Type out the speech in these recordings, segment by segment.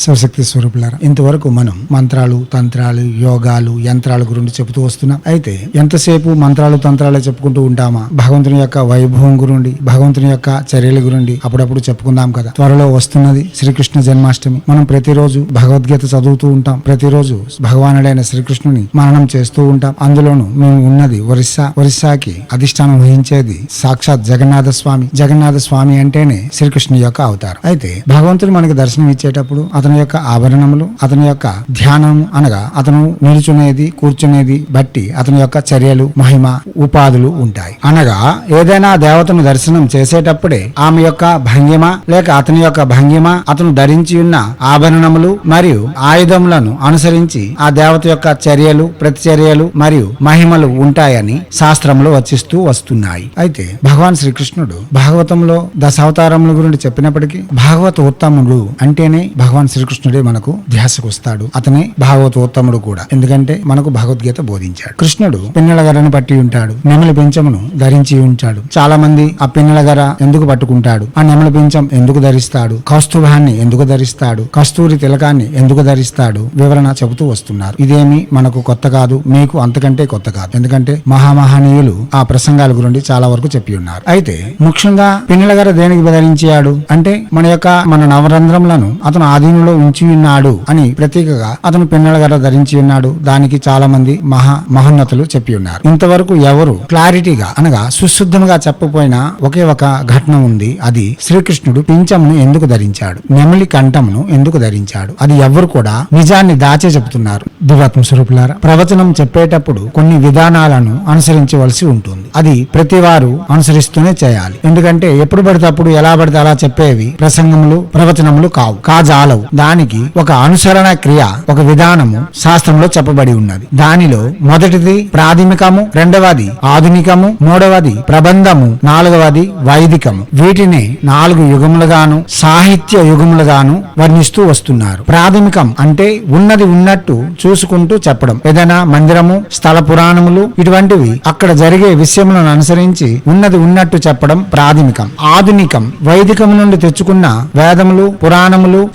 సర్వశక్తి స్వరూపులారా. ఇంతవరకు మనం మంత్రాలు తంత్రాలు యోగాలు యంత్రాల గురించి చెబుతూ వస్తున్నాం. అయితే ఎంతసేపు మంత్రాలు తంత్రాలే చెప్పుకుంటూ ఉంటామా? భగవంతుని యొక్క వైభవం గురించి భగవంతుని యొక్క చర్యల గురించి అప్పుడప్పుడు చెప్పుకుందాం కదా. త్వరలో వస్తున్నది శ్రీకృష్ణ జన్మాష్టమి. మనం ప్రతిరోజు భగవద్గీత చదువుతూ ఉంటాం. ప్రతిరోజు భగవానుడైన శ్రీకృష్ణుని మననం చేస్తూ ఉంటాం. అందులోనూ మేము ఉన్నది ఒరిస్సా. ఒరిస్సాకి అధిష్టానం వహించేది సాక్షాత్ జగన్నాథ స్వామి జగన్నాథ స్వామి అంటేనే శ్రీకృష్ణుని యొక్క అవతారం. అయితే భగవంతుడు మనకి దర్శనం ఇచ్చేటప్పుడు అతను యొక్క ఆభరణములు అతని యొక్క ధ్యానం అనగా అతను నిలుచునేది కూర్చునేది బట్టి అతని యొక్క చర్యలు మహిమ ఉపాధులు ఉంటాయి. అనగా ఏదైనా దేవతను దర్శనం చేసేటప్పుడే ఆమె యొక్క భంగిమ లేక అతని యొక్క భంగిమ అతను ధరించి ఉన్న ఆభరణములు మరియు ఆయుధములను అనుసరించి ఆ దేవత యొక్క చర్యలు ప్రతిచర్యలు మరియు మహిమలు ఉంటాయని శాస్త్రములు వచ్చిస్తూ వస్తున్నాయి. అయితే భగవాన్ శ్రీకృష్ణుడు భాగవతంలో దశావతారముల గురించి చెప్పినప్పటికీ భాగవత ఉత్తముడు అంటేనే భగవాన్ శ్రీ శ్రీకృష్ణుడే మనకు ధ్యాసకు వస్తాడు. అతనే భాగవతోత్తముడు కూడా. ఎందుకంటే మనకు భగవద్గీత బోధించాడు. కృష్ణుడు పిన్నెల గరను పట్టి ఉంటాడు. నెమలి పెంచమును ధరించి ఉంటాడు. చాలా మంది ఆ పిన్నెల గర ఎందుకు పట్టుకుంటాడు? ఆ నెమలి పెంచం ఎందుకు ధరిస్తాడు? కౌస్తుభాన్ని ఎందుకు ధరిస్తాడు? కస్తూరి తిలకాన్ని ఎందుకు ధరిస్తాడు? వివరణ చెబుతూ వస్తున్నారు. ఇదేమి మనకు కొత్త కాదు మీకు అంతకంటే కొత్త కాదు. ఎందుకంటే మహామహనీయులు ఆ ప్రసంగాల గురించి చాలా వరకు చెప్పి ఉన్నారు. అయితే ముఖ్యంగా పిన్నెల గర దేనికి బదిలించాడు అంటే మన యొక్క మన నవరంధ్రములను అతను స్థానంలో ఉంచి ఉన్నాడు అని ప్రతీకగా అతను పిన్నలగర ధరించి ఉన్నాడు. దానికి చాలా మంది మహా మహోన్నతులు చెప్పి ఉన్నారు. ఇంతవరకు ఎవరు క్లారిటీగా అనగా సుశుద్ధంగా చెప్పపోయినా ఒకే ఒక ఘటన ఉంది. అది శ్రీకృష్ణుడు పింఛమును ఎందుకు ధరించాడు? నెమలి కంఠమును ఎందుకు ధరించాడు? అది ఎవరు కూడా నిజాన్ని దాచే చెబుతున్నారు. దివాత్మ స్వరూపులారా ప్రవచనం చెప్పేటప్పుడు కొన్ని విధానాలను అనుసరించవలసి ఉంటుంది. అది ప్రతి వారు అనుసరిస్తూనే చేయాలి. ఎందుకంటే ఎప్పుడు పడితే అప్పుడు ఎలా పడితే అలా చెప్పేవి ప్రసంగములు ప్రవచనములు కావు. కాజాలవు. దానికి ఒక అనుసరణ క్రియ ఒక విధానము శాస్త్రంలో చెప్పబడి ఉన్నది. దానిలో మొదటిది ప్రాథమికము రెండవది ఆధునికము మూడవది ప్రబంధము నాలుగవది వైదికము. వీటిని నాలుగు యుగములుగాను సాహిత్య యుగములుగాను వర్ణిస్తూ వస్తున్నారు. ప్రాథమికం అంటే ఉన్నది ఉన్నట్టు చూసుకుంటూ చెప్పడం. ఏదైనా మందిరము స్థల పురాణములు ఇటువంటివి అక్కడ జరిగే విషయములను అనుసరించి ఉన్నది ఉన్నట్టు చెప్పడం ప్రాథమికం. ఆధునికం వైదికము నుండి తెచ్చుకున్న వేదములు పురాణములు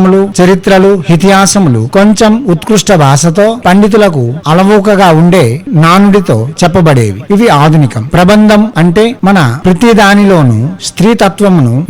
శాస్త్రములు చరిత్రలు ఇతిహాసములు కొంచెం ఉత్కృష్ట భాషతో పండితులకు అలవోకగా ఉండే నానుడితో చెప్పబడేవి. ఇవి ఆధునికం. ప్రబంధం అంటే మన ప్రతి దానిలోనూ స్త్రీ తత్వమును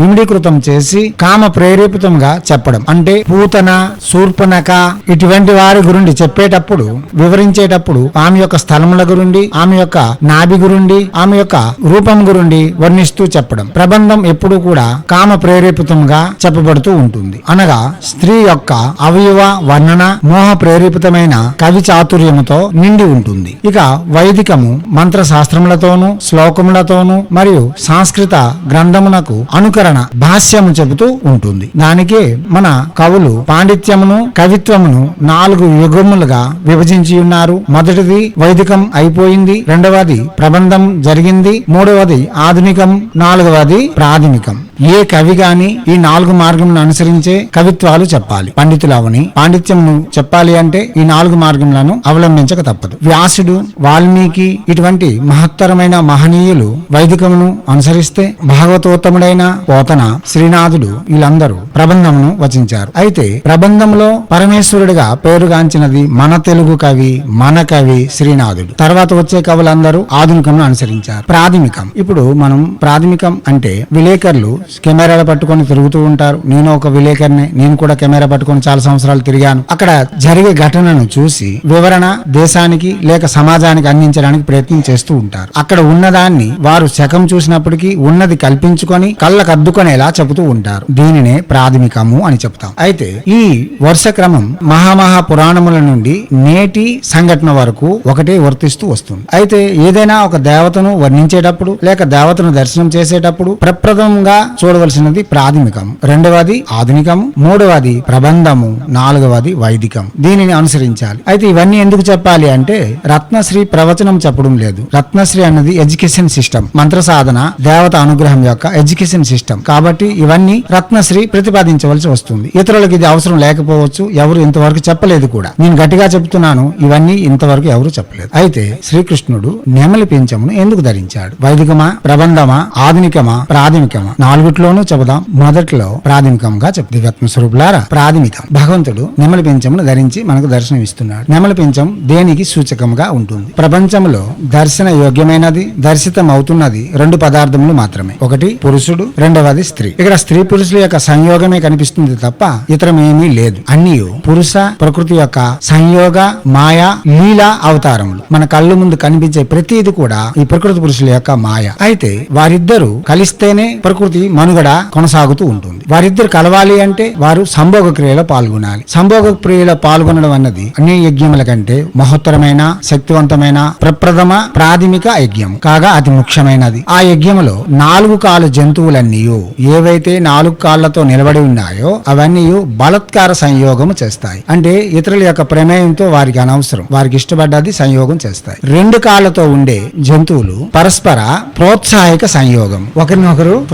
చేసి కామ ప్రేరేపితంగా చెప్పడం. అంటే పూతన శూర్పణక ఇటువంటి వారి గురించి చెప్పేటప్పుడు వివరించేటప్పుడు ఆమె యొక్క స్థలముల గురించి ఆమె యొక్క నాభి గురుండి ఆమె యొక్క రూపం గురుండి వర్ణిస్తూ చెప్పడం. ప్రబంధం ఎప్పుడు కూడా కామ ప్రేరేపితంగా చెప్పబడుతూ ఉంటుంది. అనగా స్త్రీ యొక్క అవయవ వర్ణన మోహ ప్రేరేపితమైన కవి చాతుర్యముతో నిండి ఉంటుంది. ఇక వైదికము మంత్ర శాస్త్రములతోనూ శ్లోకములతోనూ మరియు సంస్కృత గ్రంథమునకు అనుకరణ భాష్యము చెబుతూ ఉంటుంది. దానికే మన కవులు పాండిత్యమును కవిత్వమును నాలుగు యుగములుగా విభజించి ఉన్నారు. మొదటిది వైదికం అయిపోయింది రెండవది ప్రబంధం జరిగింది మూడవది ఆధునికం నాలుగవది ప్రాథమికం. ఏ కవి గాని ఈ నాలుగు మార్గములను అనుసరించే కవిత్వాలు చెప్పాలి. పండితులు అవని పాండిత్యమును చెప్పాలి అంటే ఈ నాలుగు మార్గములను అవలంబించక తప్పదు. వ్యాసుడు వాల్మీకి ఇటువంటి మహత్తరమైన మహనీయులు వైదికమును అనుసరిస్తే భాగవతోత్తముడైన పోతన శ్రీనాథుడు వీళ్ళందరూ ప్రబంధమును వచించారు. అయితే ప్రబంధంలో పరమేశ్వరుడిగా పేరుగాంచినది మన తెలుగు కవి మన కవి శ్రీనాథుడు. తర్వాత వచ్చే కవులందరూ ఆధునికమును అనుసరించారు. ప్రాథమికం. ఇప్పుడు మనం ప్రాథమికం అంటే విలేకరులు కెమెరాలు పట్టుకొని తిరుగుతూ ఉంటారు. నేను ఒక విలేకరిని నేను కూడా కెమెరా పట్టుకొని చాలా సంవత్సరాలు తిరిగాను. అక్కడ జరిగే ఘటనను చూసి వివరణ దేశానికి లేక సమాజానికి అందించడానికి ప్రయత్నం చేస్తూ ఉంటారు. అక్కడ ఉన్నదాన్ని వారు శకం చూసినప్పటికీ ఉన్నది కల్పించుకొని కళ్ళకు అద్దుకునేలా చెబుతూ ఉంటారు. దీనినే ప్రాథమికము అని చెప్తాం. అయితే ఈ వరుస క్రమం మహామహా పురాణముల నుండి నేటి సంఘటన వరకు ఒకటే వర్తిస్తూ వస్తుంది. అయితే ఏదైనా ఒక దేవతను వర్ణించేటప్పుడు లేక దేవతను దర్శనం చేసేటప్పుడు ప్రప్రథమంగా చూడవలసినది ప్రాథమికం రెండవది ఆధునికం మూడవది ప్రబంధము. నాలుగవది వైదికం దీనిని అనుసరించాలి. అయితే ఇవన్నీ ఎందుకు చెప్పాలి అంటే రత్నశ్రీ ప్రవచనం చెప్పడం లేదు. రత్నశ్రీ అన్నది ఎడ్యుకేషన్ సిస్టమ్. మంత్ర సాధన దేవత అనుగ్రహం యొక్క ఎడ్యుకేషన్ సిస్టమ్. కాబట్టి ఇవన్నీ రత్నశ్రీ ప్రతిపాదించవలసి వస్తుంది. ఇతరులకు ఇది అవసరం లేకపోవచ్చు. ఎవరు ఇంతవరకు చెప్పలేదు కూడా. నేను గట్టిగా చెప్తున్నాను. ఇవన్నీ ఇంతవరకు ఎవరు చెప్పలేదు. అయితే శ్రీకృష్ణుడు నెమలి పింఛమును ఎందుకు ధరించాడు? వైదికమా? ప్రబంధమా? ఆధునికమా? ప్రాథమికమా? మూడిట్లోనూ చెబుదాం. మొదట్లో ప్రాథమికంగా చెప్పు దివ్యాత్మ స్వరూపులారా ప్రాథమికం. భగవంతుడు నెమలి పెంచమును ధరించి మనకు దర్శనం ఇస్తున్నాడు నెమలి పెంచం దేనికి సూచకంగా ఉంటుంది? ప్రపంచంలో దర్శన యోగ్యమైనది దర్శితం అవుతున్నది రెండు పదార్థములు మాత్రమే. ఒకటి పురుషుడు రెండవది స్త్రీ. ఇక్కడ స్త్రీ పురుషుల యొక్క సంయోగమే కనిపిస్తుంది తప్ప ఇతరమేమీ లేదు. అన్ని పురుష ప్రకృతి యొక్క సంయోగ మాయ లీలా అవతారములు. మన కళ్ళు ముందు కనిపించే ప్రతిది కూడా ఈ ప్రకృతి పురుషుల యొక్క మాయ. అయితే వారిద్దరూ కలిస్తేనే ప్రకృతి మనుగడ కొనసాగుతూ ఉంటుంది. వారిద్దరు కలవాలి అంటే వారు సంభోగ క్రియలో పాల్గొనాలి. సంభోగ క్రియలో పాల్గొనడం అన్నది అన్ని యజ్ఞముల కంటే మహోత్తరమైన శక్తివంతమైన ప్రప్రథమ ప్రాథమిక యజ్ఞం. కాగా అతి ముఖ్యమైనది. ఆ యజ్ఞములో నాలుగు కాలు జంతువులన్నీ ఏవైతే నాలుగు కాళ్ళతో నిలబడి ఉన్నాయో అవన్నీ బలత్కార సంయోగము చేస్తాయి. అంటే ఇతరుల యొక్క ప్రమేయంతో వారికి అనవసరం. వారికి ఇష్టపడ్డది సంయోగం చేస్తాయి. రెండు కాళ్ళతో ఉండే జంతువులు పరస్పర ప్రోత్సాహక సంయోగం. ఒకరినొకరు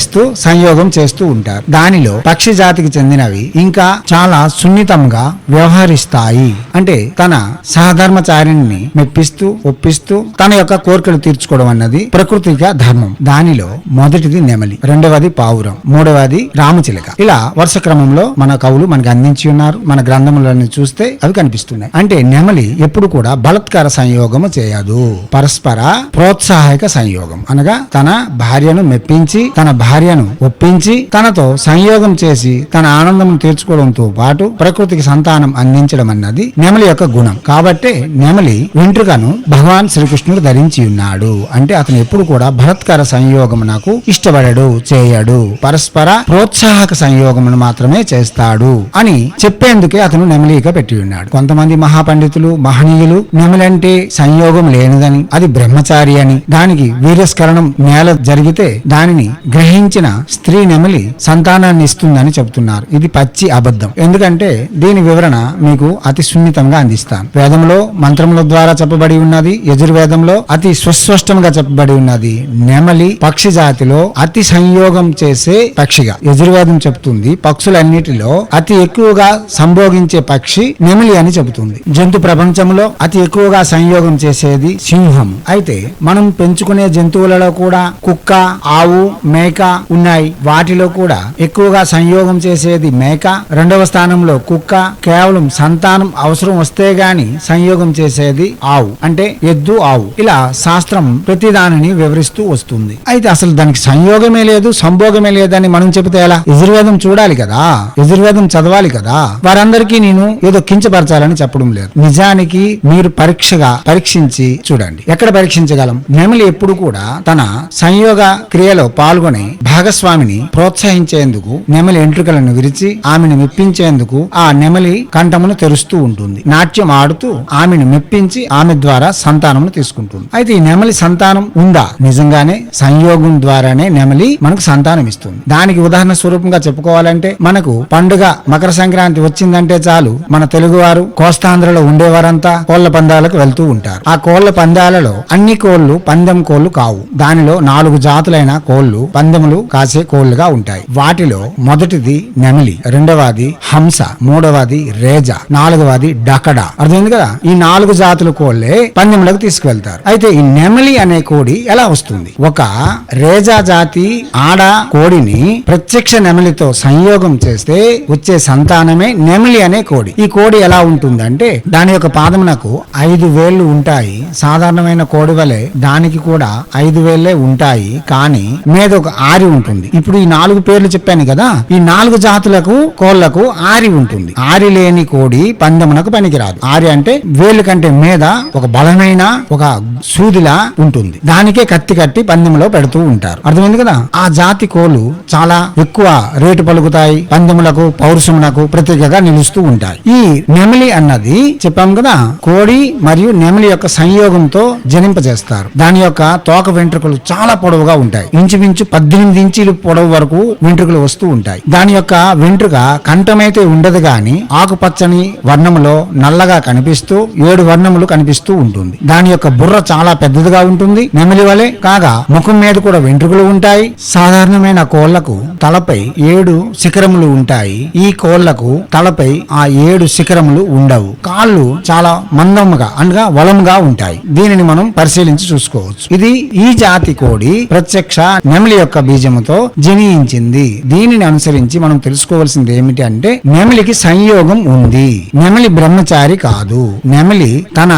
ప్రోత్సహిస్తూ సంయోగం చేస్తూ ఉంటారు. దానిలో పక్షి జాతికి చెందినవి ఇంకా చాలా సున్నితంగా వ్యవహరిస్తాయి. అంటే తన సహధర్మచారిని మెప్పిస్తూ ఒప్పిస్తూ తన యొక్క కోరికలు తీర్చుకోవడం అన్నది ప్రకృతిగా ధర్మం. దానిలో మొదటిది నెమలి రెండవది పావురం మూడవది రామచిలక ఇలా వరుస క్రమంలో మన కవులు మనకి అందించి ఉన్నారు. మన గ్రంథములను చూస్తే అవి కనిపిస్తున్నాయి. అంటే నెమలి ఎప్పుడు కూడా బలత్కార సంయోగము చేయదు. పరస్పర ప్రోత్సాహక సంయోగం అనగా తన భార్యను మెప్పించి తన భార్యను ఒప్పించి తనతో సంయోగం చేసి తన ఆనందం తీర్చుకోవడంతో పాటు ప్రకృతికి సంతానం అందించడం అన్నది నెమలి యొక్క గుణం. కాబట్టే నెమలి వెంట్రుకను భగవాన్ శ్రీకృష్ణుడు ధరించి ఉన్నాడు. అంటే అతను ఎప్పుడు కూడా భరత్కర సంయోగం నాకు ఇష్టపడడు చేయడు. పరస్పర ప్రోత్సాహక సంయోగమును మాత్రమే చేస్తాడు అని చెప్పేందుకే అతను నెమలిగా పెట్టి ఉన్నాడు. కొంతమంది మహాపండితులు మహనీయులు నెమలంటే సంయోగం లేనిదని అది బ్రహ్మచారి అని దానికి వీర్యస్కరణం నేల జరిగితే దానిని గ్రహించిన స్త్రీ నెమలి సంతానాన్ని ఇస్తుందని చెబుతున్నారు. ఇది పచ్చి అబద్ధం. ఎందుకంటే దీని వివరణ మీకు అతి సున్నితంగా అందిస్తాను. వేదంలో మంత్రముల ద్వారా చెప్పబడి ఉన్నది. యజుర్వేదంలో అతి సుస్పష్టంగా చెప్పబడి ఉన్నది. నెమలి పక్షి జాతిలో అతి సంయోగం చేసే పక్షిగా. యజుర్వేదం చెబుతుంది పక్షులన్నిటిలో అతి ఎక్కువగా సంభోగించే పక్షి నెమలి అని చెబుతుంది. జంతు ప్రపంచంలో అతి ఎక్కువగా సంయోగం చేసేది సింహం. అయితే మనం పెంచుకునే జంతువులలో కూడా కుక్క ఆవు మేక ఉన్నాయి. వాటిలో కూడా ఎక్కువగా సంయోగం చేసేది మేక. రెండవ స్థానంలో కుక్క. కేవలం సంతానం అవసరం వస్తే గాని సంయోగం చేసేది ఆవు. అంటే ఎద్దు ఆవు. ఇలా శాస్త్రం ప్రతిదానిని వివరిస్తూ వస్తుంది. అయితే అసలు దానికి సంయోగమే లేదు సంభోగమే లేదని మనం చెబితే ఎలా? యజుర్వేదం చూడాలి కదా? యజుర్వేదం చదవాలి కదా? వారందరికీ నేను ఏదో కించపరచాలని చెప్పడం లేదు. నిజానికి మీరు పరీక్షగా పరీక్షించి చూడండి. ఎక్కడ పరీక్షించగలం? నెమలి ఎప్పుడు కూడా తన సంయోగ క్రియలో పాల్గొని భాగస్వామిని ప్రోత్సహించేందుకు నెమలి ఎంట్రుకలను విరిచి ఆమెను మెప్పించేందుకు ఆ నెమలి కంఠమును తెరుస్తూ ఉంటుంది. నాట్యం ఆడుతూ ఆమెను మెప్పించి ఆమె ద్వారా సంతానమును తీసుకుంటుంది. అయితే ఈ నెమలి సంతానం ఉందా? నిజంగానే సంయోగం ద్వారానే నెమలి మనకు సంతానం ఇస్తుంది. దానికి ఉదాహరణ స్వరూపంగా చెప్పుకోవాలంటే మనకు పండుగ మకర సంక్రాంతి వచ్చిందంటే చాలు మన తెలుగువారు కోస్తాంధ్రలో ఉండేవారంతా కోళ్ళ పందాలకు వెళ్తూ ఉంటారు. ఆ కోళ్ళ పందాలలో అన్ని కోళ్ళు పందెం కోళ్ళు కావు. దానిలో నాలుగు జాతులైన కోళ్ళు పందెములు కాసే కోళ్ళుగా ఉంటాయి. వాటిలో మొదటిది నెమలి రెండవది హంస మూడవది రేజ నాలుగవది డకడ. అర్థమైంది కదా? ఈ నాలుగు జాతుల కోళ్ళే పందెములకు తీసుకువెళ్తారు. అయితే ఈ నెమలి అనే కోడి ఎలా వస్తుంది? ఒక రేజా జాతి ఆడ కోడిని ప్రత్యక్ష నెమలితో సంయోగం చేస్తే వచ్చే సంతానమే నెమలి అనే కోడి. ఈ కోడి ఎలా ఉంటుందంటే దాని యొక్క పాదమునకు ఐదు వేళ్ళు ఉంటాయి. సాధారణమైన కోడి వలె దానికి కూడా ఐదు వేళ్ళే ఉంటాయి. కానీ మీద ఒక ఆరి ఉంటుంది. ఇప్పుడు ఈ నాలుగు పేర్లు చెప్పాను కదా ఈ నాలుగు జాతులకు కోళ్ళకు ఆరి ఉంటుంది. ఆరి లేని కోడి పందెమునకు పనికిరాదు. ఆరి అంటే వేలు కంటే మీద ఒక బలమైన ఒక సూదిలా ఉంటుంది. దానికే కత్తి కట్టి పందెంలో పెడుతూ ఉంటారు. అర్థమైంది కదా? ఆ జాతి కోళ్ళు చాలా ఎక్కువ రేటు పలుకుతాయి. పందెములకు పౌరుషమునకు ప్రత్యేకగా నిలుస్తూ ఉంటాయి. ఈ నెమలి అన్నది చెప్పాం కదా కోడి మరియు నెమలి యొక్క సంయోగంతో జనింపజేస్తారు. దాని యొక్క తోక వెంట్రుకలు చాలా పొడవుగా ఉంటాయి. ఇంచుమించు పద్దెనిమిది ఇంచీలు పొడవు వరకు వెంట్రుకలు వస్తూ ఉంటాయి. దాని యొక్క వెంట్రుక కంఠమైతే ఉండదు గాని ఆకుపచ్చని వర్ణములో నల్లగా కనిపిస్తూ ఏడు వర్ణములు కనిపిస్తూ ఉంటుంది. దాని యొక్క బుర్ర చాలా పెద్దదిగా ఉంటుంది. నెమలి వలె కాగా ముఖం మీద కూడా వెంట్రుకలు ఉంటాయి. సాధారణమైన కోళ్ళకు తలపై ఏడు శిఖరములు ఉంటాయి. ఈ కోళ్ళకు తలపై ఆ ఏడు శిఖరములు ఉండవు. కాళ్ళు చాలా మందముగా అనగా వలముగా ఉంటాయి. దీనిని మనం పరిశీలించి చూసుకోవచ్చు. ఇది ఈ జాతి కోడి ప్రత్యక్ష నెమలి యొక్క బీజముతో జనించింది. దీనిని అనుసరించి మనం తెలుసుకోవాల్సింది ఏమిటి అంటే నెమలికి సంయోగం ఉంది. నెమలి బ్రహ్మచారి కాదు. నెమలి తన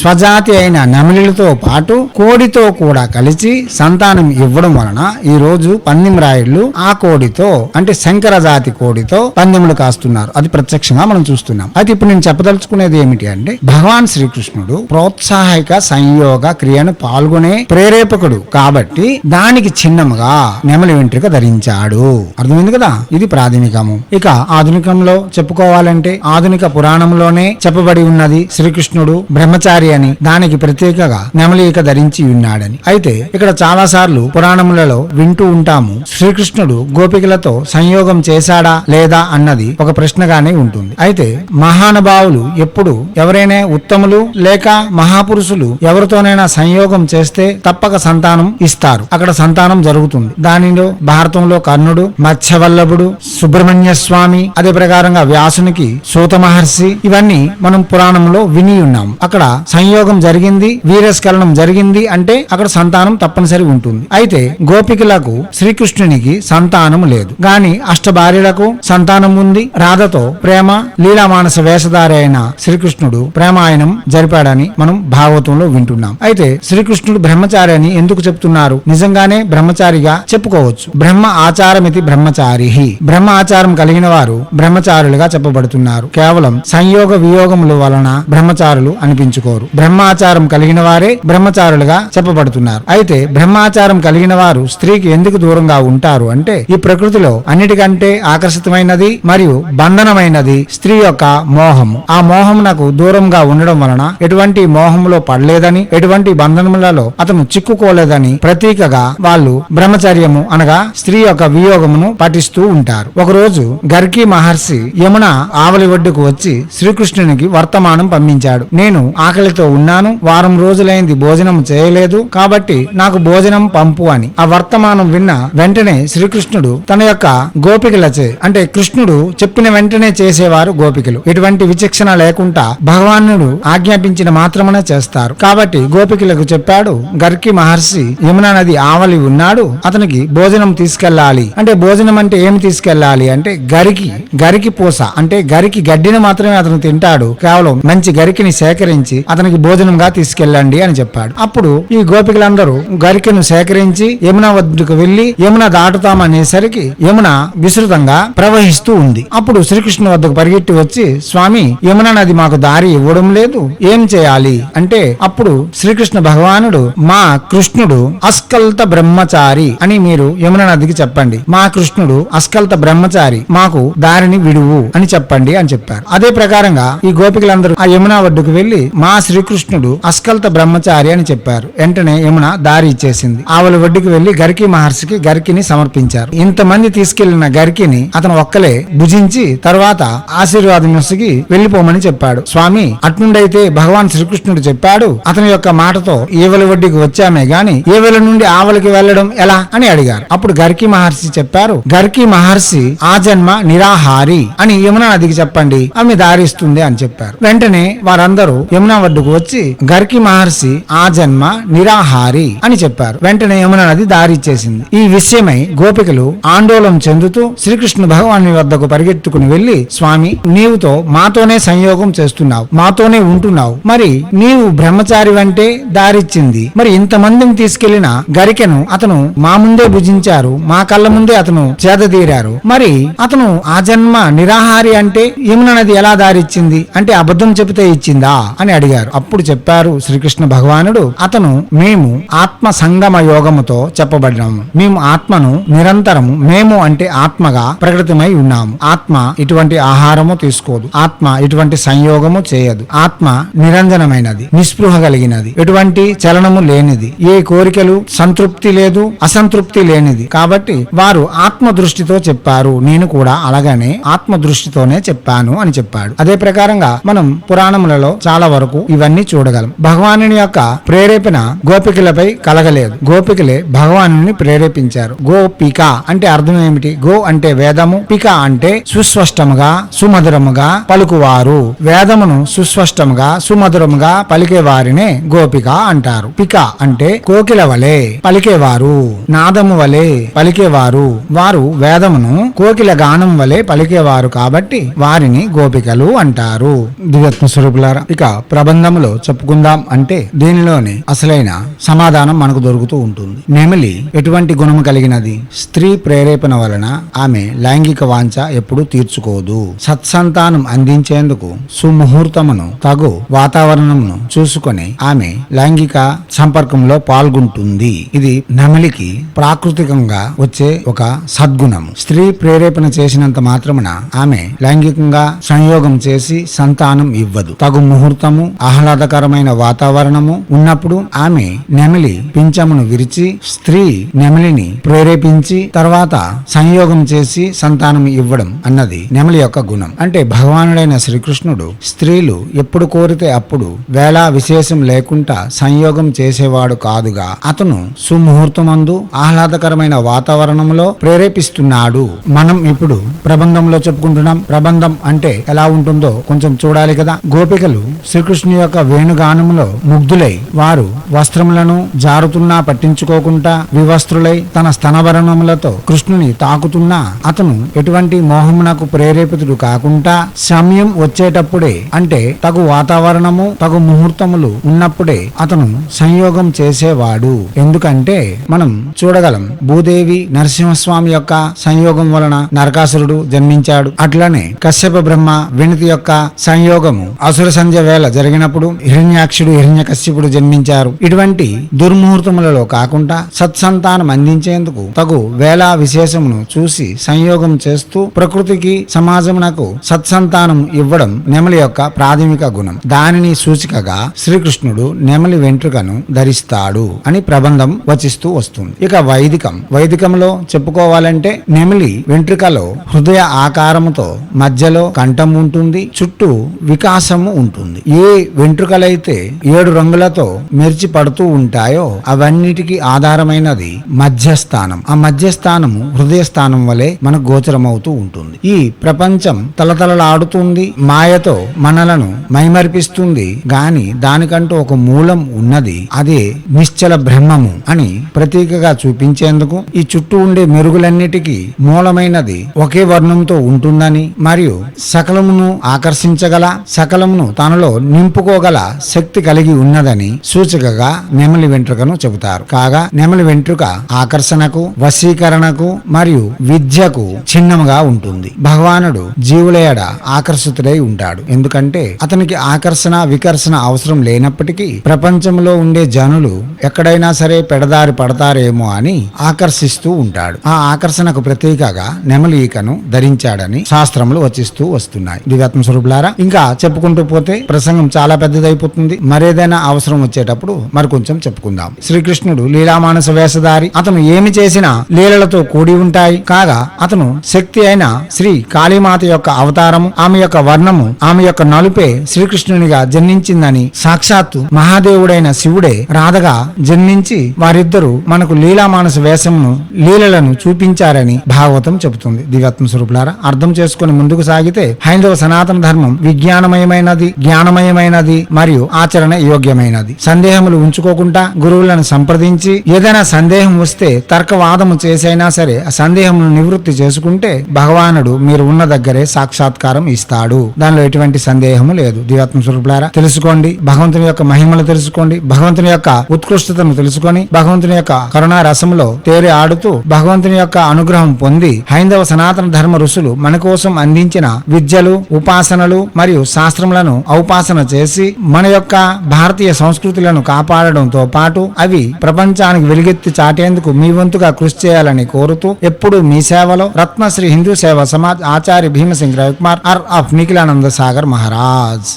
స్వజాతి అయిన నెమలిలతో పాటు కోడితో కూడా కలిసి సంతానం ఇవ్వడం వలన ఈ రోజు పందెం రాయుళ్ళు ఆ కోడితో అంటే శంకర జాతి కోడితో పందెములు కాస్తున్నారు. అది ప్రత్యక్షంగా మనం చూస్తున్నాం. అయితే ఇప్పుడు నేను చెప్పదలుచుకునేది ఏమిటి అంటే భగవాన్ శ్రీకృష్ణుడు ప్రోత్సాహక సంయోగ క్రియను పాల్గొనే ప్రేరేపకుడు కాబట్టి దానికి చిన్నముగా నెమలి వెంట్రుక ధరించాడు. అర్థమైంది కదా? ఇది ప్రాథమికము. ఇక ఆధునికంలో చెప్పుకోవాలంటే ఆధునిక పురాణంలోనే చెప్పబడి ఉన్నది శ్రీకృష్ణుడు బ్రహ్మచారి అని దానికి ప్రత్యేకగా నెమలిక ధరించి ఉన్నాడని. అయితే ఇక్కడ చాలా సార్లు పురాణములలో వింటూ ఉంటాము శ్రీకృష్ణుడు గోపికలతో సంయోగం చేశాడా లేదా అన్నది ఒక ప్రశ్నగానే ఉంటుంది. అయితే మహానుభావులు ఎప్పుడు ఎవరైనా ఉత్తములు లేక మహాపురుషులు ఎవరితోనైనా సంయోగం చేస్తే తప్పక సంతానం ఇస్తారు. అక్కడ సంతానం జరుగుతుంది. దానిలో భారతంలో కర్ణుడు మత్స్యవల్లభుడు సుబ్రహ్మణ్య స్వామి అదే ప్రకారంగా వ్యాసునికి సూత మహర్షి ఇవన్నీ మనం పురాణంలో విని ఉన్నాం. అక్కడ సంయోగం జరిగింది వీరస్ఖలనం జరిగింది అంటే అక్కడ సంతానం తప్పనిసరి ఉంటుంది. అయితే గోపికలకు శ్రీకృష్ణునికి సంతానం లేదు. గాని అష్టభార్యలకు సంతానం ఉంది. రాధతో ప్రేమ లీలామానస వేషధారి అయిన శ్రీకృష్ణుడు ప్రేమాయణం జరిపాడని మనం భాగవతంలో వింటున్నాం. అయితే శ్రీకృష్ణుడు బ్రహ్మచారి అని ఎందుకు చెప్తున్నారు? నిజంగానే బ్రహ్మచారిగా చెప్పుకోవచ్చు. బ్రహ్మ ఆచారమితి బ్రహ్మచారి బ్రహ్మ ఆచారం కలిగిన వారు బ్రహ్మచారులుగా చెప్పబడుతున్నారు. కేవలం సంయోగ వియోగముల వలన బ్రహ్మచారులు అనిపించుకోరు. బ్రహ్మాచారం కలిగిన వారే బ్రహ్మచారులుగా చెప్పబడుతున్నారు. అయితే బ్రహ్మాచారం కలిగిన వారు స్త్రీకి ఎందుకు దూరంగా ఉంటారు అంటే ఈ ప్రకృతిలో అన్నిటికంటే ఆకర్షితమైనది మరియు బంధనమైనది స్త్రీ యొక్క మోహము. ఆ మోహమునకు దూరంగా ఉండడం వలన ఎటువంటి మోహములో పడలేదని ఎటువంటి బంధనములలో అతను చిక్కుకోలేదని ప్రతీకగా వాళ్ళు బ్రహ్మచారి బ్రహ్మచర్యము అనగా స్త్రీ యొక్క వియోగమును పఠిస్తూ ఉంటారు. ఒకరోజు గర్కి మహర్షి యమున ఆవలి ఒడ్డుకు వచ్చి శ్రీకృష్ణునికి వర్తమానం పంపించాడు. నేను ఆకలితో ఉన్నాను వారం రోజులైంది భోజనం చేయలేదు కాబట్టి నాకు భోజనం పంపు అని. ఆ వర్తమానం విన్న వెంటనే శ్రీకృష్ణుడు తన యొక్క గోపికలచే అంటే కృష్ణుడు చెప్పిన వెంటనే చేసేవారు గోపికలు. ఎటువంటి విచక్షణ లేకుండా భగవానుడు ఆజ్ఞాపించిన మాత్రమే చేస్తారు. కాబట్టి గోపికలకు చెప్పాడు గర్కి మహర్షి యమునా నది ఆవలి ఉన్నాడు అతనికి భోజనం తీసుకెళ్ళాలి అంటే భోజనం అంటే ఏమి తీసుకెళ్ళాలి అంటే గరికి గరికి పూస. అంటే గరికి గడ్డిని మాత్రమే అతను తింటాడు. కేవలం మంచి గరికిని సేకరించి అతనికి భోజనంగా తీసుకెళ్ళండి అని చెప్పాడు. అప్పుడు ఈ గోపికలందరూ గరికను సేకరించి యమున వద్దకు వెళ్ళి యమున దాటుతామనేసరికి యమున విస్తృతంగా ప్రవహిస్తూ ఉంది. అప్పుడు శ్రీకృష్ణ వద్దకు పరిగెట్టి వచ్చి స్వామి యమున నది మాకు దారి ఇవ్వడం లేదు. ఏం చేయాలి? అంటే అప్పుడు శ్రీకృష్ణ భగవానుడు మా కృష్ణుడు అస్కల్త బ్రహ్మచారి అని మీరు యమున నదికి చెప్పండి. మా కృష్ణుడు అస్కల్త బ్రహ్మచారి మాకు దారిని విడువు అని చెప్పండి అని చెప్పారు. అదే ప్రకారంగా ఈ గోపికలందరూ ఆ యమున ఒడ్డుకు వెళ్ళి మా శ్రీకృష్ణుడు అస్కల్త బ్రహ్మచారి అని చెప్పారు. వెంటనే యమున దారి ఇచ్చేసింది. ఆవుల ఒడ్డుకు వెళ్ళి గరికి మహర్షికి గరికిని సమర్పించారు. ఇంతమంది తీసుకెళ్ళిన గరికిని అతను ఒక్కలే భుజించి తర్వాత ఆశీర్వాదం ముసిగి వెళ్ళిపోమని చెప్పాడు. స్వామి అట్నుండైతే భగవాన్ శ్రీకృష్ణుడు చెప్పాడు అతని యొక్క మాటతో ఈవల వడ్డీకి వచ్చామే గాని ఈవల నుండి ఆవలకి వెళ్ళడం ఎలా అని అడిగారు. అప్పుడు గర్కి మహర్షి చెప్పారు గర్కి మహర్షి ఆ జన్మ నిరాహారి అని యమునా నదికి చెప్పండి ఆమె దారిస్తుంది అని చెప్పారు. వెంటనే వారందరూ యమునా వడ్డుకు వచ్చి గర్కి మహర్షి ఆ జన్మ నిరాహారి అని చెప్పారు. వెంటనే యమునా నది దారిచ్చేసింది ఈ విషయమై గోపికలు ఆందోళన చెందుతూ శ్రీకృష్ణ భగవాని వద్దకు పరిగెత్తుకుని వెళ్ళి స్వామి నీవుతో మాతోనే సంయోగం చేస్తున్నావు మాతోనే ఉంటున్నావు. మరి నీవు బ్రహ్మచారి అంటే దారిచ్చింది. మరి ఇంతమందిని తీసుకెళ్ళిన గరికెను అతను మా ముందే భుజించారు. మా కళ్ళ ముందే అతను చేదతీరారు మరి అతను ఆ జన్మ నిరాహారి అంటే యమునది ఎలా దారిచ్చింది? అంటే అబద్ధం చెబితే ఇచ్చిందా? అని అడిగారు. అప్పుడు చెప్పారు శ్రీకృష్ణ భగవానుడు అతను మేము ఆత్మ సంగమ యోగముతో చెప్పబడినాము మేము ఆత్మను నిరంతరము మేము అంటే ఆత్మగా ప్రకటితమై ఉన్నాము. ఆత్మ ఇటువంటి ఆహారము తీసుకోదు. ఆత్మ ఇటువంటి సంయోగము చేయదు. ఆత్మ నిరంజనమైనది నిస్పృహ కలిగినది. ఎటువంటి చలనము లేనిది. ఏ కోరికలు సంతృప్తి లేదు అసంతృప్తి లేనిది. కాబట్టి వారు ఆత్మ దృష్టితో చెప్పారు. నేను కూడా అలాగనే ఆత్మ దృష్టితోనే చెప్పాను అని చెప్పాడు. అదే ప్రకారంగా మనం పురాణములలో చాలా వరకు ఇవన్నీ చూడగలం. భగవాను యొక్క ప్రేరేపణ గోపికలపై కలగలేదు. గోపికలే భగవాను ప్రేరేపించారు. గోపిక అంటే అర్థం ఏమిటి? గో అంటే వేదము పిక అంటే సుస్పష్టముగా సుమధురముగా పలుకువారు. వేదమును సుస్పష్టముగా సుమధురముగా పలికే వారినే గోపిక అంటారు. పిక అంటే కోకిల వలె పలికేవారు. నాదము వలె పలికేవారు. వారు వేదమును కోకిల గానం వలె పలికేవారు కాబట్టి వారిని గోపికలు అంటారు. దివ్యత్మ స్వరూపులారా ఇక ప్రబంధములో చెప్పుకుందాం అంటే దీనిలోని అసలైన సమాధానం మనకు దొరుకుతూ ఉంటుంది. నెమిలి ఎటువంటి గుణము కలిగినది? స్త్రీ ప్రేరేపణ వలన ఆమె లైంగిక వాంఛ ఎప్పుడు తీర్చుకోదు. సత్సంతానం అందించేందుకు సుముహూర్తమును తగు వాతావరణమును చూసుకొని ఆమె లైంగిక సంపర్కంలో పాల్గొంటుంది. ఇది నెమలికి ప్రాకృతికంగా వచ్చే ఒక సద్గుణం. స్త్రీ ప్రేరేపణ చేసినంత మాత్రమున ఆమె లైంగికంగా సంయోగం చేసి సంతానం ఇవ్వదు. తగు ముహూర్తము ఆహ్లాదకరమైన వాతావరణము ఉన్నప్పుడు ఆమె నెమలి పింఛమును విరిచి స్త్రీ నెమలిని ప్రేరేపించి తర్వాత సంయోగం చేసి సంతానం ఇవ్వడం అన్నది నెమలి యొక్క గుణం. అంటే భగవానుడైన శ్రీకృష్ణుడు స్త్రీలు ఎప్పుడు కోరితే అప్పుడు వేళ విశేషం లేకుండా సంయోగం చేసేవాడు కాదుగా. అతను సుముహూర్తమందు ఆహ్లాదకరమైన వాతావరణంలో ప్రేరేపిస్తున్నాడు. మనం ఇప్పుడు ప్రబంధంలో చెప్పుకుంటున్నాం. ప్రబంధం అంటే ఎలా ఉంటుందో కొంచెం చూడాలి కదా. గోపికలు శ్రీకృష్ణు యొక్క వేణుగానములో ముగ్ధులై వారు వస్త్రములను జారుతున్నా పట్టించుకోకుండా వివస్త్రులై తన స్తనభరణములతో కృష్ణుని తాకుతున్నా అతను ఎటువంటి మోహమునకు ప్రేరేపితుడు కాకుండా సమయం వచ్చేటప్పుడే అంటే తగు వాతావరణము తగు ముహూర్తములు ఉన్నప్పుడే అతను సంయోగం చేసేవాడు. ఎందుకంటే మనం చూడ చూడగలం. భూదేవి నరసింహస్వామి యొక్క సంయోగం వలన నరకాసురుడు జన్మించాడు. అట్లనే కశ్యప బ్రహ్మ వినతి యొక్క సంయోగము అసుర సంధ్య వేళ జరిగినప్పుడు హిరణ్యాక్షుడు హిరణ్య కశ్యపుడు జన్మించారు. ఇటువంటి దుర్ముహూర్తములలో కాకుండా సత్సంతానం అందించేందుకు తగు వేళ విశేషమును చూసి సంయోగం చేస్తూ ప్రకృతికి సమాజమునకు సత్సంతానం ఇవ్వడం నెమలి యొక్క ప్రాథమిక గుణం. దానిని సూచికగా శ్రీకృష్ణుడు నెమలి వెంట్రుకను ధరిస్తాడు అని ప్రబంధం వచిస్తూ వస్తుంది. ఇక వైదికం. వైదికంలో చెప్పుకోవాలంటే నెమిలి వెంట్రుకలో హృదయ ఆకారముతో మధ్యలో కంఠం ఉంటుంది చుట్టూ వికాసము ఉంటుంది. ఏ వెంట్రుకలైతే ఏడు రంగులతో మెరిచి పడుతూ ఉంటాయో అవన్నిటికి ఆధారమైనది మధ్యస్థానం. ఆ మధ్యస్థానము హృదయ స్థానం వలె మనకు గోచరమవుతూ ఉంటుంది. ఈ ప్రపంచం తలతలలాడుతుంది మాయతో మనలను మైమర్పిస్తుంది. గాని దానికంటూ ఒక మూలం ఉన్నది అదే నిశ్చల బ్రహ్మము అని ప్రతీకగా చూపించేందుకు ఈ చుట్టూ ఉండే మెరుగులన్నిటికీ మూలమైనది ఒకే వర్ణంతో ఉంటుందని మరియు సకలమును ఆకర్షించగల సకలమును తనలో నింపుకోగల శక్తి కలిగి ఉన్నదని సూచికగా నెమలి వెంట్రుకను చెబుతారు. కాగా నెమలి వెంట్రుక ఆకర్షణకు వశీకరణకు మరియు విద్యకు చిహ్నముగా ఉంటుంది. భగవానుడు జీవులేడ ఆకర్షితుడై ఉంటాడు. ఎందుకంటే అతనికి ఆకర్షణ వికర్షణ అవసరం లేనప్పటికీ ప్రపంచంలో ఉండే జనులు ఎక్కడైనా సరే పెడదారి పడతారేమో అని ఆకర్షిస్తూ ఉంటాడు. ఆ ఆకర్షణకు ప్రతీకగా నెమలి ఈకను ధరించాడని శాస్త్రములు వచిస్తూ వస్తున్నాయి. దివ్యాత్మ స్వరూపులారా ఇంకా చెప్పుకుంటూ పోతే ప్రసంగం చాలా పెద్దదైపోతుంది. మరేదైనా అవసరం వచ్చేటప్పుడు మరి కొంచెం చెప్పుకుందాం. శ్రీకృష్ణుడు లీలామానస వేషధారి. అతను ఏమి చేసినా లీలలతో కూడి ఉంటాయి. కాగా అతను శక్తి అయిన శ్రీ కాళీమాత యొక్క అవతారము ఆమె యొక్క వర్ణము ఆమె యొక్క నలుపే శ్రీకృష్ణునిగా జన్మించిందని సాక్షాత్తు మహాదేవుడైన శివుడే రాధగా జన్మించి వారిద్దరూ మనకు లీలా లీలామానస వేషమును లీలలను చూపించారని భాగవతం చెబుతుంది. దివ్యాత్మ స్వరూపులారా అర్థం చేసుకుని ముందుకు సాగితే హైందవ సనాతన ధర్మం విజ్ఞానమయమైనది జ్ఞానమయమైనది మరియు ఆచరణ యోగ్యమైనది. సందేహములు ఉంచుకోకుండా గురువులను సంప్రదించి ఏదైనా సందేహం వస్తే తర్కవాదము చేసైనా సరే ఆ సందేహమును నివృత్తి చేసుకుంటే భగవానుడు మీరు ఉన్న దగ్గరే సాక్షాత్కారం ఇస్తాడు. దానిలో ఎటువంటి సందేహము లేదు. దివాత్మ స్వరూపులారా తెలుసుకోండి. భగవంతుని యొక్క మహిమలు తెలుసుకోండి. భగవంతుని యొక్క ఉత్కృష్టతను తెలుసుకొని భగవంతుని యొక్క కరుణారస రసములో తేలి ఆడుతూ భగవంతుని యొక్క అనుగ్రహం పొంది హైందవ సనాతన ధర్మ ఋషులు మన కోసం అందించిన విద్యలు ఉపాసనలు మరియు శాస్త్రములను ఔపాసన చేసి మన యొక్క భారతీయ సంస్కృతులను కాపాడడంతో పాటు అవి ప్రపంచానికి వెలుగెత్తి చాటేందుకు మీ వంతుగా కృషి చేయాలని కోరుతూ ఎప్పుడు మీ సేవలో రత్నశ్రీ హిందూ సేవ సమాజ్ ఆచార్య భీమసింగ్ రవికుమార్ ఆర్ ఆఫ్ నిఖిలానంద సాగర్ మహారాజ్.